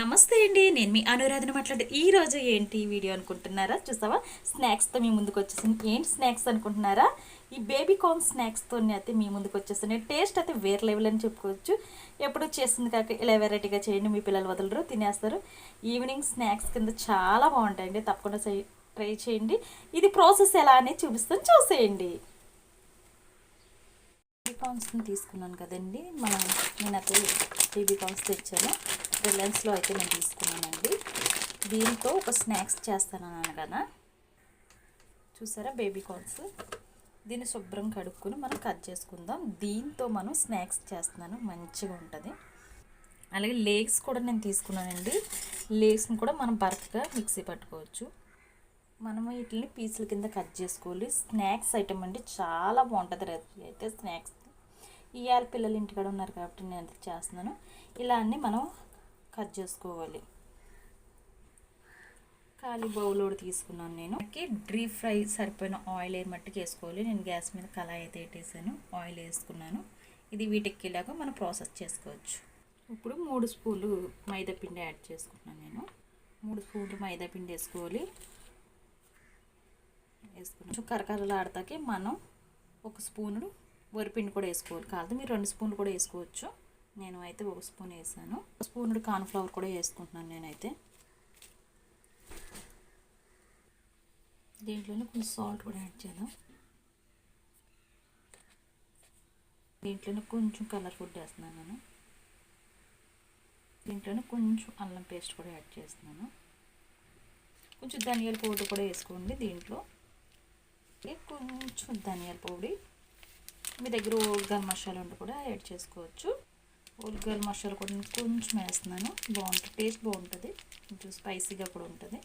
నమస్తే అండి. నేను మీ అనురాధన మాట్లాడే ఈ రోజు ఏంటి వీడియో అనుకుంటున్నారా? చూసావా? స్నాక్స్తో మీ ముందుకు వచ్చేసింది. ఏంటి స్నాక్స్ అనుకుంటున్నారా? ఈ బేబీ కార్న్ స్నాక్స్తో అయితే మీ ముందుకు వచ్చేస్తున్నాయి టేస్ట్ అయితే వేరే లెవెల్ అని చెప్పుకోవచ్చు. ఎప్పుడు చేస్తుంది కాక ఇలా వెరైటీగా చేయండి మీ పిల్లలు వదలరు తినేస్తారు. ఈవినింగ్ స్నాక్స్ కింద చాలా బాగుంటాయండి. తప్పకుండా ట్రై చేయండి. ఇది ప్రాసెస్ ఎలా అనేది చూపిస్తాను. చూసేయండి. బేబీ కార్న్స్ని తీసుకున్నాను కదండి. మనం నేనైతే బేబీ కార్న్స్ తెచ్చాను రిలయన్స్లో అయితే నేను తీసుకున్నానండి. దీంతో ఒక స్నాక్స్ చేస్తానన్నాను కదా. చూసారా బేబీ కార్న్స్? దీన్ని శుభ్రం కడుక్కుని మనం కట్ చేసుకుందాం. దీంతో మనం స్నాక్స్ చేస్తున్నాను. మంచిగా ఉంటుంది. అలాగే లేగ్స్ కూడా నేను తీసుకున్నానండి. లేగ్స్ని కూడా మనం బరకగా మిక్సీ పట్టుకోవచ్చు. మనము వీటిని పీసుల కింద కట్ చేసుకోవాలి. స్నాక్స్ ఐటమ్ అండి. చాలా బాగుంటుంది రెసిపీ అయితే స్నాక్స్. ఇవాళ పిల్లలు ఇంటికాడ ఉన్నారు కాబట్టి నేను చేస్తున్నాను. ఇలా అన్నీ మనం కట్ చేసుకోవాలి. ఖాళీ బౌల్ ఒకటి తీసుకున్నాను నేను. డీప్ ఫ్రై సరిపోయిన ఆయిల్ ఏ మట్టుకు వేసుకోవాలి. నేను గ్యాస్ మీద కళాయి అయితే పెట్టేసాను ఆయిల్ వేసుకున్నాను. ఇది వీటెక్కేలాగా మనం ప్రాసెస్ చేసుకోవచ్చు. ఇప్పుడు మూడు స్పూన్లు మైదాపిండి యాడ్ చేసుకుంటున్నాను నేను. మూడు స్పూన్లు మైదాపిండి వేసుకోవాలి. వేసుకుని కొంచెం కరకరలు మనం ఒక స్పూను వరిపిండి కూడా వేసుకోవాలి. కాదు మీరు రెండు స్పూన్లు కూడా వేసుకోవచ్చు. నేను అయితే ఒక స్పూన్ వేసాను. ఒక స్పూన్ కార్న్ఫ్లవర్ కూడా వేసుకుంటున్నాను నేనైతే. దీంట్లోనే కొంచెం సాల్ట్ కూడా యాడ్ చేద్దాం. దీంట్లోనే కొంచెం కలర్ ఫుడ్ వేస్తున్నాను నేను. దీంట్లోనే కొంచెం అల్లం పేస్ట్ కూడా యాడ్ చేస్తున్నాను. కొంచెం ధనియాల పౌడర్ కూడా వేసుకోండి దీంట్లో. కొంచెం ధనియాల పొడి. మీ దగ్గర ఓల్గల్ మసాలా ఉంటే కూడా యాడ్ చేసుకోవచ్చు. ఓల్గల్ మసాలా కూడా కొంచెం వేస్తున్నాను. బాగుంటుంది టేస్ట్ బాగుంటుంది. కొంచెం స్పైసీగా కూడా ఉంటుంది.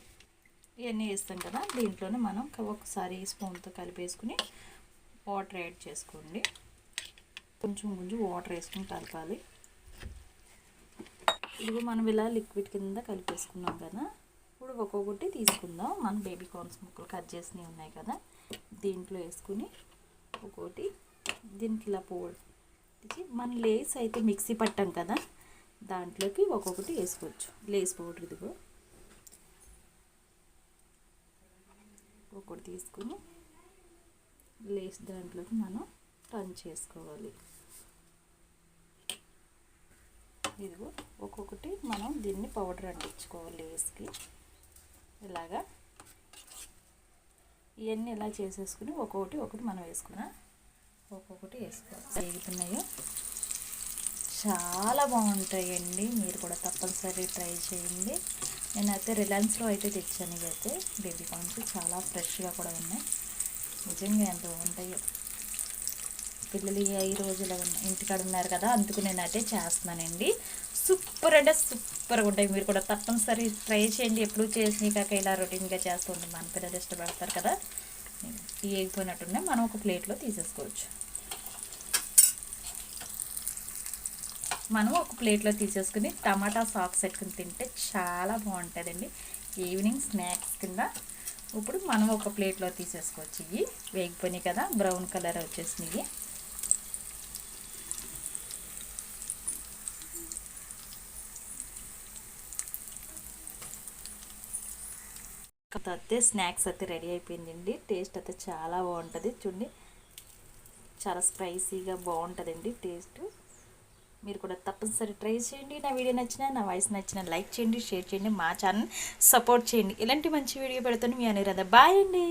ఇవన్నీ వేస్తాం కదా దీంట్లోనే మనం ఒకసారి స్పూన్తో కలిపేసుకుని వాటర్ యాడ్ చేసుకోండి. కొంచెం కొంచెం వాటర్ వేసుకుని కలపాలి. ఇదిగో మనం ఇలా లిక్విడ్ కింద కలిపేసుకున్నాం కదా. ఇప్పుడు ఒక్కొక్కటి తీసుకుందాం. మన బేబీ కార్న్స్ ముక్కలు కట్ చేసినవి ఉన్నాయి కదా. దీంట్లో వేసుకుని ఒక్కొక్కటి దీనికి ఇలా ఇది మన లేస్ అయితే మిక్సీ పట్టాం కదా దాంట్లోకి ఒక్కొక్కటి వేసుకోవచ్చు. లేస్ పౌడర్ ఇదిగో. ఒక్కొక్కటి తీసుకుని లేస్ దాంట్లోకి మనం టర్న్ చేసుకోవాలి. ఇదిగో ఒక్కొక్కటి మనం దీన్ని పౌడర్ అంటించుకోవాలి లేస్కి. ఇలాగా ఇవన్నీ ఇలా చేసేసుకుని ఒక్కొక్కటి ఒకటి మనం వేసుకున్నా ఒక్కొక్కటి వేసుకోవాలి వేగుతున్నాయో చాలా బాగుంటాయండి. మీరు కూడా తప్పనిసరి ట్రై చేయండి. నేనైతే రిలయన్స్లో అయితే తెచ్చాను ఇవైతే. బేబీ కార్న్స్ చాలా ఫ్రెష్గా కూడా ఉన్నాయి. నిజంగా ఎంత బాగుంటాయో. పిల్లలు ఈ రోజులు ఇంటికాడ ఉన్నారు కదా అందుకు నేనైతే చేస్తున్నానండి. సూపర్ అంటే సూపర్గా ఉంటాయి. మీరు కూడా తప్పనిసరి ట్రై చేయండి. ఎప్పుడు చేసినా కాక ఇలా రొటీన్గా చేస్తుంటాం మన పిల్లలు ఇష్టపడతారు కదా. ఏగిపోయినట్టున్నాయి మనం ఒక ప్లేట్లో తీసేసుకోవచ్చు. మనం ఒక ప్లేట్లో తీసేసుకుని టమాటా సాక్స్ పెట్టుకుని తింటే చాలా బాగుంటుందండి. ఈవినింగ్ స్నాక్స్ కింద. ఇప్పుడు మనం ఒక ప్లేట్లో తీసేసుకోవచ్చు. ఇవి వేగిపోయినాయి కదా బ్రౌన్ కలర్ వచ్చేసినాయి అయితే స్నాక్స్ అయితే రెడీ అయిపోయిందండి. టేస్ట్ అయితే చాలా బాగుంటుంది. చూడండి. చాలా స్పైసీగా బాగుంటుందండి టేస్ట్ మీరు కూడా తప్పనిసరి ట్రై చేయండి. నా వీడియో నచ్చిన నా వాయిస్ నచ్చిన లైక్ చేయండి షేర్ చేయండి మా ఛానల్ సపోర్ట్ చేయండి. ఇలాంటి మంచి వీడియో పెడుతుంది మీ అనురాధ. బాయ్ అండి.